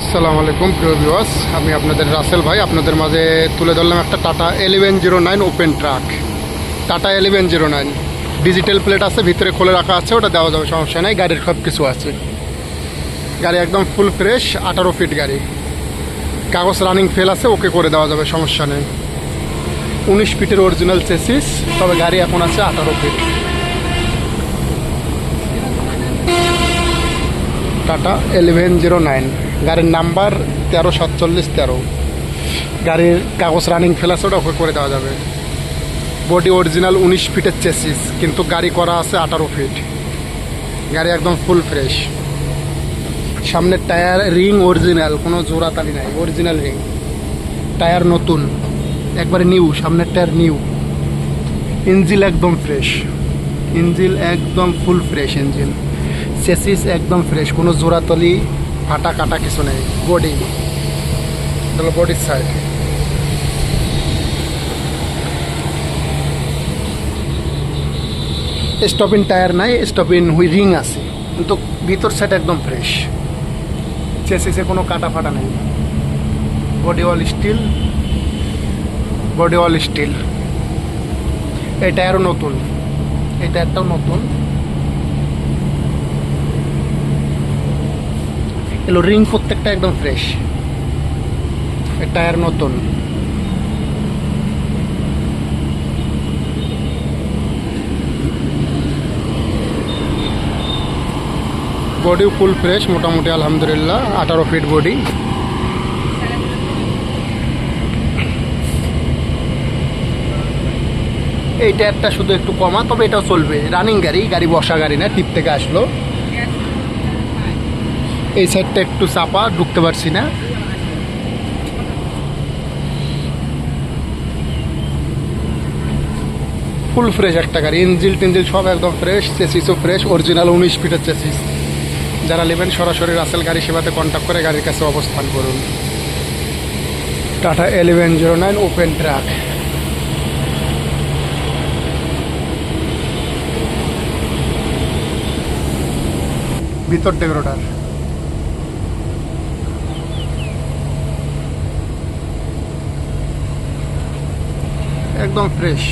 আসসালামু আলাইকুম, প্রিয় ভিউয়ার্স আমি আপনাদের রাসেল ভাই। আপনাদের মাঝে তুলে ধরলাম একটা Tata eleven zero nine open truck Tata eleven zero nine digital plate আছে, ভিতরে খুলে রাখা আছে, ওটা দেওয়া যাবে, সমস্যা নেই। গাড়ির সব কিছু আছে। গাড়ি একদম ফুল ফ্রেশ আঠারো ফিট গাড়ি। কাগজ রানিং ফেল আছে, ওকে করে দেওয়া যাবে, সমস্যা নেই। উনিশ ফিটের অরিজিনাল চেসিস তবে গাড়ি এখন আছে আঠারো feet Tata eleven zero nine গাড়ির নাম্বার তেরো সাতচল্লিশ তেরো। গাড়ির কাগজ রানিং ফেলাস ওটা ওকে করে দেওয়া যাবে। বডি অরিজিনাল উনিশ ফিটের চেসিস কিন্তু গাড়ি করা আছে আঠারো ফিট গাড়ি একদম ফুল ফ্রেশ সামনের টায়ার রিং অরিজিনাল কোনো জোড়াতালি নাই অরিজিনাল রিং টায়ার নতুন। একবারে নিউ সামনের টায়ার নিউ ইঞ্জিল একদম ফ্রেশ ইঞ্জিল একদম ফুল ফ্রেশ ইঞ্জিল চেসিস একদম ফ্রেশ কোনো জোড়াতলি ফাটা কাটা কিছু নেই বডি তাহলে বডির সাইড স্টপিন টায়ার নাই স্টপিন হুই রিং আছে কিন্তু ভিতর সাইড একদম ফ্রেশ চেসিসে কোনো কাটা ফাটা নেই। Body all steel body all steel এই টায়ারও নতুন এই টায়ারটাও নতুন। এলো রিং প্রত্যেকটা একদম ফ্রেশ টায়ার নতুন। বডিও ফুল ফ্রেশ মোটামুটি আলহামদুলিল্লাহ, আঠারো ফিট বডি এই টায়ারটা শুধু একটু কমা, তবে এটাও চলবে। রানিং গাড়ি গাড়ি বসা গাড়ি না, টিপ থেকে আসলো। এই সাইডটা একটু চাপা, ঢুকতে পারছি না। ফুল ফ্রেশ একটা গাড়ি, ইঞ্জিল টিঞ্জিল সব একদম ফ্রেশ চেসিসও ফ্রেশ অরিজিনাল উনিশ ফিটের চেসিস যারা নেবেন সরাসরি রাসেল গাড়ি সেবাতে কন্ট্যাক্ট করে গাড়ির কাছে অবস্থান করুন। Tata eleven zero nine open truck ভিতর ডেকোরেটার একদম ফ্রেশ